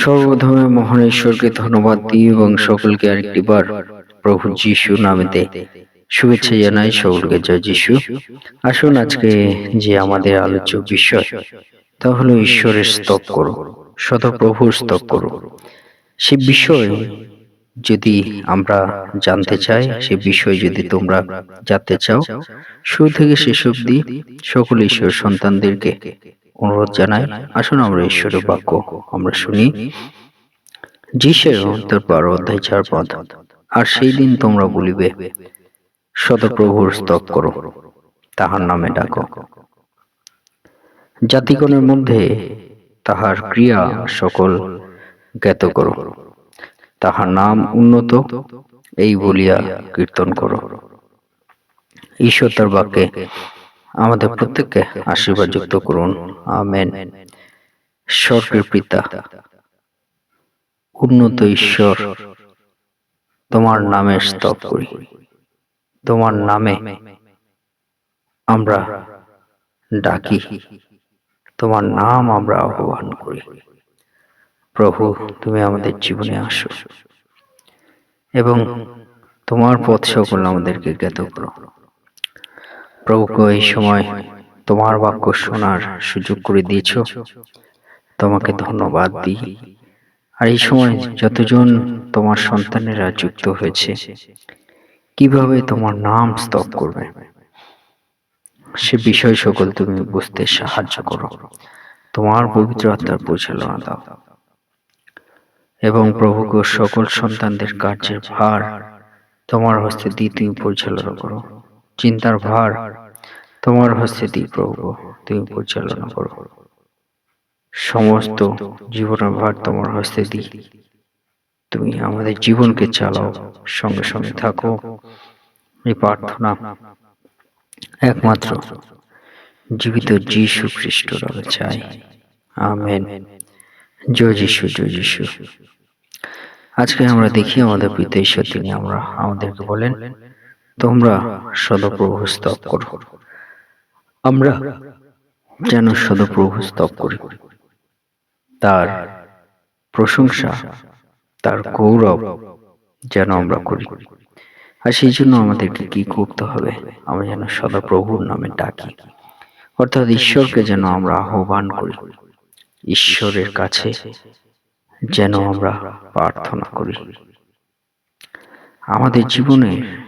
সর্বপ্রথমে মহান ঈশ্বরকে ধন্যবাদ দিই এবং সকলকে আরেকটি বার প্রভু যিশু নামেতে শুভেচ্ছা জানাই সকলকে। জয় যিশু। আসুন আজকে যে আমাদের আলোচ্য বিষয়, তা হলো ঈশ্বরের স্তব করো, শতপ্রভুর স্তব করো। সে বিষয় যদি আমরা জানতে চাই, সে বিষয় যদি তোমরা জানতে চাও, শুরু থেকে শেষ অবধি সকল ঈশ্বর সন্তানদেরকে অনুরোধ জানাই, আসুন আমরা ঈশ্বরের বাক্য আমরা শুনি। যিশের অন্তর বারো অধ্যায় চার পদ, আর সেই দিন তোমরা বলিবে স্তব করো, তাহার নামে ডাকো। জাতিগণের মধ্যে তাহার ক্রিয়া সকল জ্ঞাত করো, তাহার নাম উন্নত, এই বলিয়া কীর্তন করো। ঈশ্বর তার বাক্যে আমাদের প্রত্যেককে আশীর্বাদ যুক্ত করুন। আমেন। স্বর্গের পিতা, উন্নত ঈশ্বর, তোমার নামের স্তব করি। তোমার নামে আমরা ডাকি। তোমার নাম আমরা আহ্বান করি। প্রভু, তুমি আমাদের জীবনে আসো এবং তোমার পথ সকল আমাদেরকে জ্ঞাত করো। প্রভুকে এই সময় তোমার বাক্য শোনার সুযোগ করে দিয়েছ। তোমাকে ধন্যবাদ দিই। আর এই সময় যতজন তোমার সন্তানেরা যুক্ত হয়েছে, কীভাবে তোমার নাম স্তব করবে? সে বিষয় সকল তুমি বুঝতে সাহায্য করো। তোমার পবিত্র আত্মার পরিচালনা দাও। এবং প্রভুকে সকল সন্তানদের কার্যের ভার তোমার হস্তে দিয়ে তুমি পরিচালনা করো। চিন্তার ভার তোমার হস্তে দিই প্রভু, তুমি পরিচালনা করো। সমস্ত জীবনের ভার তোমার হস্তে দিই। তুমি আমাদের জীবনকে চালাও, সঙ্গে সঙ্গে থাকো। এই প্রার্থনা একমাত্র জীবিত যিশু খ্রিস্ট চাই। আমেন। জয় যিশু জয় যিশু। আজকে আমরা দেখি আমাদের পিতা ঈশ্বর, তিনি আমরা আমাদেরকে বলেন তোমরা সদপ্রভু স্তব করো। আমরা যেন সদপ্রভু স্তব করি। তার প্রশংসা, তার গৌরব যেন আমরা করি। আর সেই জন্য আমাদেরকে কি করতে হবে? আমরা যেন সদাপ্রভুর নামে ডাকি। অর্থাৎ ঈশ্বরকে যেন আমরা আহ্বান করি। ঈশ্বরের কাছে যেন আমরা প্রার্থনা করি। আমাদের জীবনের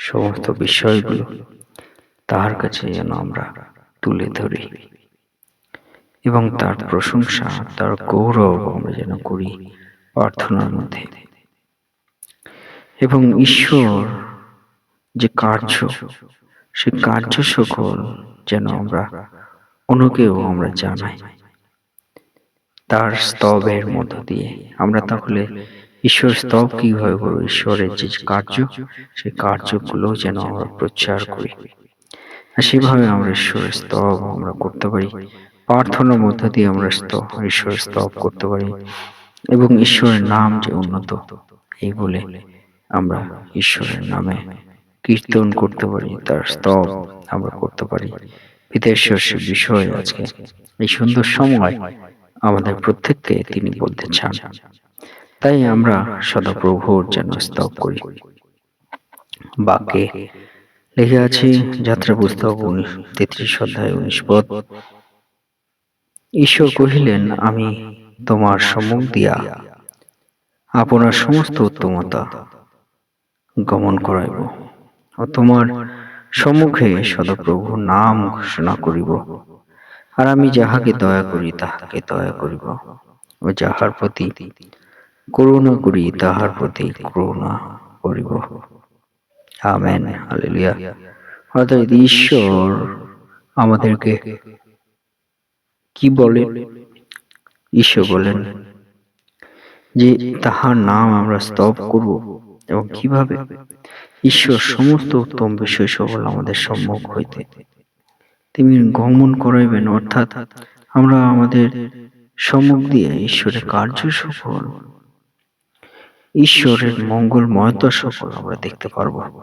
সমস্ত বিষয়গুলো তার কাছে যেন আমরা তুলে ধরি। এবং তার প্রশংসা, তার গৌরব আমরা যেন করি প্রার্থনার মধ্যে। এবং ঈশ্বর যে কার্য, সে কার্য সকল যেন আমরা অন্যকেও আমরা জানাই। তার স্তবের মধ্য দিয়ে আমরা তাহলে ঈশ্বর স্তব কীভাবে করব ঈশ্বরের যে কার্য সেই কার্যগুলো যেন আমরা প্রচার করি। আর সেভাবে আমরা ঈশ্বরের স্তব আমরা করতে পারি। প্রার্থনার মধ্য দিয়ে আমরা স্তব ঈশ্বরের স্তব করতে পারি। এবং ঈশ্বরের নাম যে উন্নত এই বলে আমরা ঈশ্বরের নামে কীর্তন করতে পারি তার স্তব আমরা করতে পারি। পিতেশ্বর সে বিষয় আজকে এই সুন্দর সময় আমাদের প্রত্যেককে তিনি বলতে চান। তাই আমরা সদাপ্রভুর যেন স্তব করি। বাক্যে লিখে আছে, যাত্রা পুস্তক উনিশ, তেত্রিশ অধ্যায় উনিশ পদ। ঈশ্বর কহিলেন, আমি তোমার সম্মুখ দিয়া আপনার সমস্ত উত্তমতা গমন করাইব ও তোমার সম্মুখে সদপ্রভু নাম ঘোষণা করিব। আর আমি যাহাকে দয়া করি, তাহাকে দয়া করিব। ও যাহার প্রতি করুণা করি তাহার প্রতি করুণা করিব। Amen, hallelujah. অর্থাৎ ঈশ্বর আমাদেরকে কি বলে? ঈশ্বর বলেন যে, তাহার নাম আমরা স্তব করব এবং কীভাবে? ঈশ্বর সমস্ত উত্তম বিষয় সকল আমাদের সম্মুখ হইতে। তিনি গমন করাইবেন, অর্থাৎ আমরা আমাদের সম্মুখ দিয়ে ঈশ্বরের কার্য সকল ঈশ্বরের মঙ্গলময়তা সকল আমরা দেখতে পারব।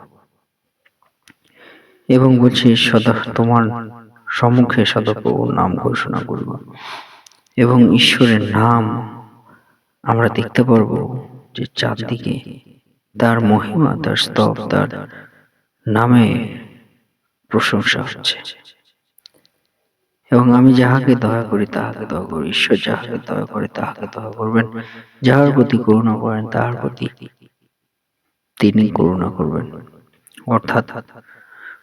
এবং বলছি, সদা তোমার সম্মুখে সদপ্রভুর নাম ঘোষণা করব। এবং ঈশ্বরের নাম আমরা দেখতে পারব যে চারদিকে তার মহিমা, তার স্তব, তার নামে প্রশংসা হচ্ছে। এবং আমি যাহাকে দয়া করি তাহাকে দয়া করি ঈশ্বর যাহাকে দয়া করে তাহাকে দয়া করবেন। যাহার প্রতি করুণা করেন তাহার প্রতি তিনি করুণা করবেন। অর্থাৎ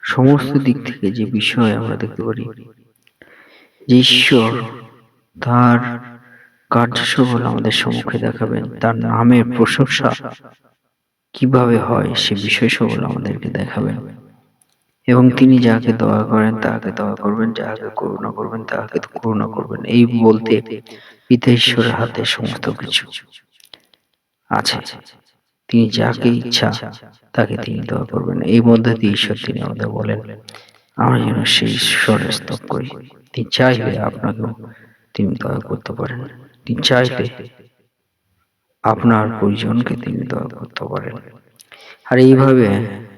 সমস্ত দিক থেকে যে বিষয় আমরা দেখতে পারি যে ঈশ্বর তার কার্যসফল আমাদের সম্মুখে দেখাবেন তার নামের প্রশংসা কীভাবে হয় সে বিষয় সকল আমাদেরকে দেখাবেন। এবং তিনি যাকে দয়া করেন তাহাকে দয়া করবেন যাহাকে করুণা করবেন তাহাকে করুণা করবেন। এই বলতে পিতা ঈশ্বরের হাতে সমস্ত কিছু আছে। তিনি যাকে ইচ্ছা তাকে তিনি দয়া করবেন। এই মধ্যে দিয়ে ঈশ্বর তিনি আমাদের বলেন আমরা যেন সেই ঈশ্বরের স্তব করি। তিনি চাইলে আপনাকেও তিনি দয়া করতে পারেন। তিনি চাইলে আপনার পরিজনকে তিনি দয়া করতে পারেন। আর এইভাবে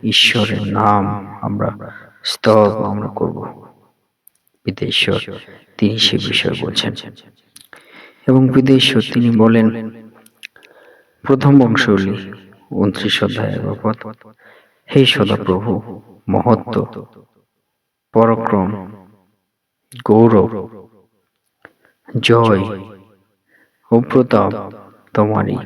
ঈশ্বরের নাম আমরা স্তব আমরা করব। বিদেশ্বর তিনি সে বিষয়ে বলছেন। এবং বিদেশ্বর তিনি বলেন প্রথম বংশগুলি উনত্রিশ অধ্যায় পদ হে সদাপ্রভু মহত্ব পরাক্রম গৌরব জয় ও প্রতাপ তোমারই।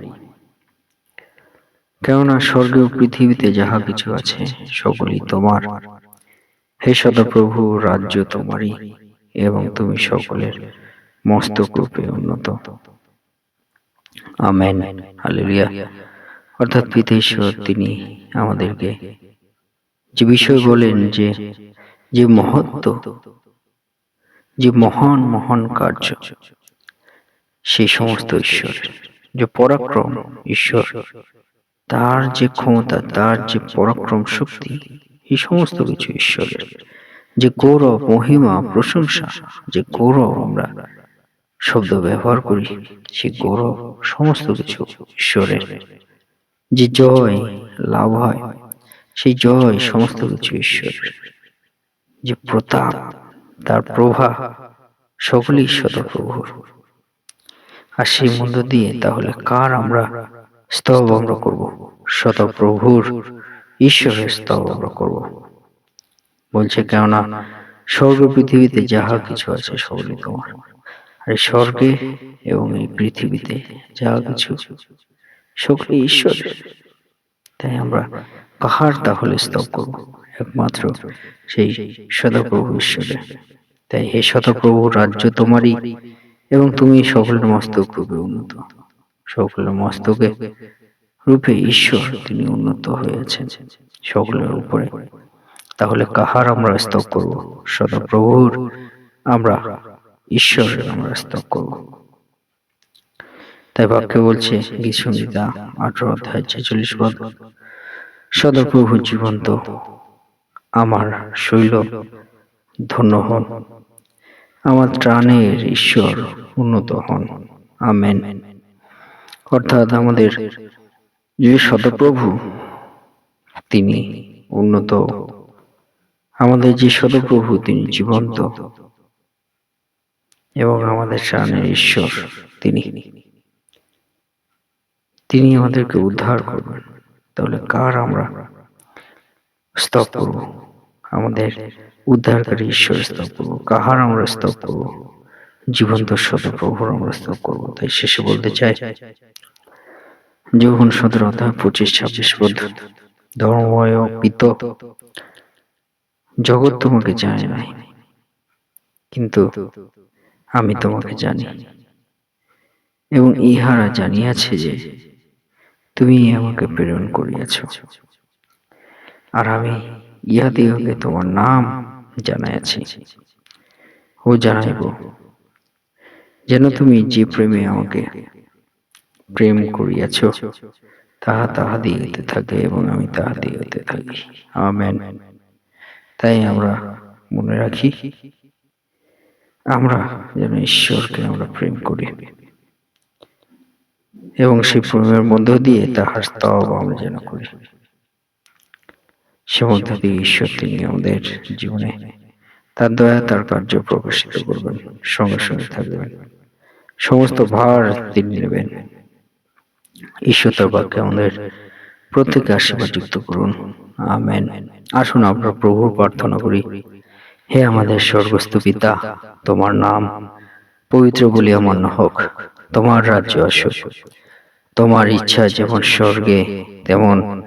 কেননা স্বর্গে ও পৃথিবীতে যাহা কিছু আছে, সকলই তোমার। হে সদাপ্রভু, রাজ্য তোমারই এবং তুমি সকলের মস্তক রূপে উন্নত। আমেন। হালেলুয়া। অর্থাৎ পিতেশ্বর, তিনি আমাদেরকে যে বিষয় বলেন যে যে মহত্ব, যে মহান মহান কার্য, সেই সমস্ত ঈশ্বর, যে পরাক্রম ঈশ্বর তার যে ক্ষমতা, তার যে পরাক্রম শক্তি, এই সমস্ত কিছু ঈশ্বরের। যে গৌরব, মহিমা, প্রশংসা, যে গৌরব আমরা শব্দ ব্যবহার করি সেই গৌরব সমস্ত কিছু ঈশ্বরের। যে জয় লাভ হয়, সেই জয় সমস্ত কিছু ঈশ্বরের। যে প্রতাপ, তার প্রভা সকলেই শতপ্রভুর আর সেই মধ্য দিয়ে তাহলে কার আমরা স্তব আমরা করব। শতপ্রভুর ঈশ্বরের স্তব আমরা করব। বলছে, কেননা স্বর্গ পৃথিবীতে যাহা কিছু আছে সকলই তোমার আর স্বর্গে এবং এই পৃথিবীতে যাহা কিছু সকলে ঈশ্বর তাই আমরা কাহার তাহলে স্তব করব, একমাত্র সেই সদাপ্রভু ঈশ্বরে তাই হে শতপ্রভু রাজ্য তোমারই এবং তুমি সকলের মস্তক রূপে উন্নত। সকলের মস্তকে রূপে ঈশ্বর তিনি উন্নত হয়েছেন সকলের উপরে। তাহলে কাহার আমরা স্তব করব? সদাপ্রভুর আমরা, ঈশ্বরের আমরা স্তব করব। তাই বাক্য বলছে গীতসংহিতা আঠারো অধ্যায় ছেচল্লিশ পদ সদাপ্রভু জীবন্ত, আমার শৈল, ধন্য হন। আমার ত্রাণের ঈশ্বর উন্নত হন। আমেন। অর্থাৎ আমাদের যে শতপ্রভু তিনি উন্নত। আমাদের যে শতপ্রভু তিনি জীবন্ত। এবং আমাদের ত্রাণের ঈশ্বর, তিনি। তিনি আমাদেরকে উদ্ধার করবেন। তাহলে কার আমরা স্তব করব? আমাদের উদ্ধারকারী ঈশ্বর স্তব করব। কাহার আমরা স্তব করব? জীবন্ত শতপ্রভুর আমরা স্তব করব। তাই শেষে বলতে চাই যখন সতেরো অধ্যায় পঁচিশ, ছাব্বিশ পদ ধর্মময় পিত। জগৎ তোমাকে জানে নাই, কিন্তু আমি তোমাকে জানি। এবং ইহারা জানিয়াছে যে, তুমি আমাকে প্রেরণ করিয়াছ। আর আমি ইহাদিওকে তোমার নাম জানাইয়াছি। ও জানাইব যেন তুমি যে প্রেমে আমাকে প্রেম করিয়াছ, তাহা তাহা দিতে থাকে এবং আমি তাহা দিতে থাকি। আমেন। তাই আমরা মনে রাখি, আমরা যেন ঈশ্বরকে আমরা প্রেম করি এবং সেই প্রেমের মধ্য দিয়ে তাহার স্তব আমরা যেন করি। সে মধ্য দিয়ে ঈশ্বর তিনি আমাদের জীবনে তার দয়া, তার কার্য প্রকাশিত করবেন, সঙ্গে সঙ্গে থাকবেন। সমস্ত ভার তিনি নেবেন। ঈশ্বর তার বাক্যে আমাদের প্রত্যেকে আশীর্বাদ যুক্ত করুন। আমেন। আসুন আমরা প্রভুর প্রার্থনা করি। হে আমাদের স্বর্গস্থ পিতা, তোমার নাম পবিত্র বলিয়া মান্য হোক। তোমার রাজ্য আসুক। তোমার ইচ্ছা যেমন স্বর্গে, তেমন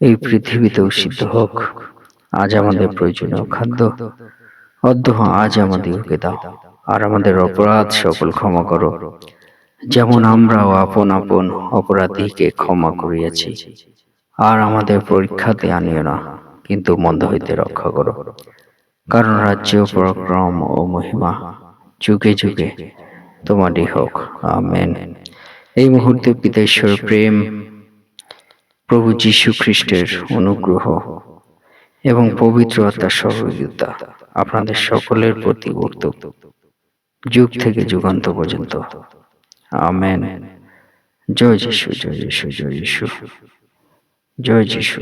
এই পৃথিবীতেও সিদ্ধ হোক। আজ আমাদের প্রয়োজনীয় খাদ্য অদ্য আজ আমাদেরকে দাও আর আমাদের অপরাধ সকল ক্ষমা করো। যেমন আমরাও আপন আপন অপরাধীকে ক্ষমা করিয়াছি, আর আমাদের পরীক্ষাতে আনিও না, কিন্তু মন্দ হইতে রক্ষা করো। কারণ রাজ্য, পরাক্রম ও মহিমা যুগে যুগে তোমারই হোক। আমেন। এই মুহূর্তে পিতা ঈশ্বর প্রেম, প্রভু যীশু খ্রিস্টের অনুগ্রহ এবং পবিত্র আত্মার সহযোগিতা আপনাদের সকলের প্রতি বর্তক যুগ থেকে যুগান্ত পর্যন্ত। আমেন। জয় যিশু জয় যিশু জয় যিশু। জয় যিশু।